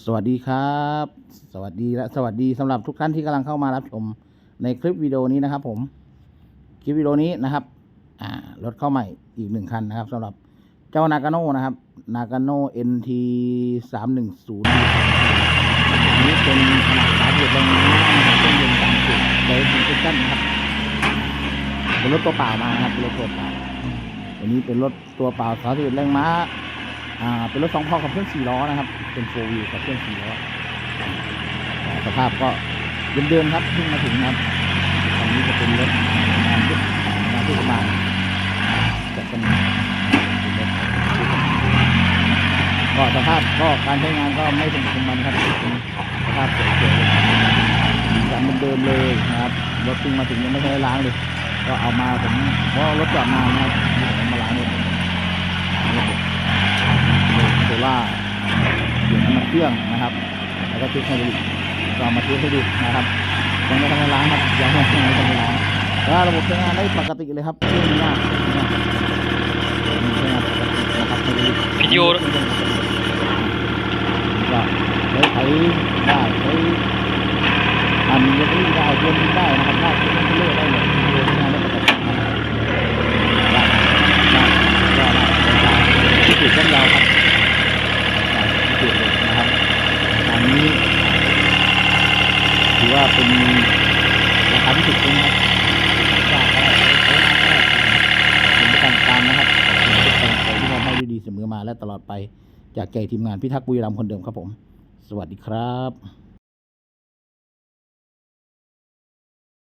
สวัสดีครับ สวัสดีและสวัสดีสำหรับทุกท่านที่กำลังเข้ามารับชมในคลิปวิดีโอนี้นะครับ ผม คลิปวิดีโอนี้นะครับอ่ารถเข้าใหม่อีกหนึ่งคันนะครับสำหรับเจ้านากาโน่นะครับนากาโน่ NT สามหนึ่งศูนย์อันนี้เป็นขนาดสาเหตุแรงม้านะครับเครื่องยนต์สามสิบไดซิงเกิลนะครับเป็นรถตัวเปล่ามาครับเป็นรถตัวเปล่าอันนี้เป็นรถตัวเปล่าสาเหตุแรงม้า อ่าเป็นรถสองพอกับเครื่องสี่ล้อนะครับ เป็นโฟวิวกับเครื่องสี่ล้อสภาพก็เดิมๆครับเพิ่งมาถึงนะครับอันนี้จะเป็นรถงานที่งานเทศบาลจัดจำหน่ายเป็นรถทศบาลก็สภาพก็การใช้งานก็ไม่เป็นสมบันครับสภาพสวยๆเลยการเดิมเลยนะครับรถเพิ่งมาถึงยังไม่ได้ล้างเลย ก็เอามาผมเพราะรถจอดนานนะครับ โซล่า เปลี่ยนน้ำมันเครื่องนะครับ แล้วก็เช็คไฮดรอลิกก็เอามาเทสให้ดูนะครับยังไม่ทำให้ล้างครับยังไม่ทำให้ล้างแล้วระบบใช้งานได้ปกติเลยครับเครื่องนี้ยากเนี่ยใช้งานปกตินะครับไฮดรอลิกวิดีโอก็ใช้ไถได้ใช้อันยกลิ้ได้เลื่อนลิ้นได้นะครับได้เลื่อนเลื่อนได้หมดวิดีโอใช้งานได้ปกตินะครับได้ได้ได้ได้ที่ติดกันยาวครับ ที่สุดเลยนะครับอันนี้ถือ ว่าเป็นราคาที่ถูกต้องนะครับจากได้ใช้งานได้ผมประกันตามนะครับขอบคุณทุกกำลังใจที่มอบให้ดีดีเสมอมาและตลอดไปจากใจทีมงานพิทักษ์บุรีรัมย์คนเดิมครับผม สวัสดีครับ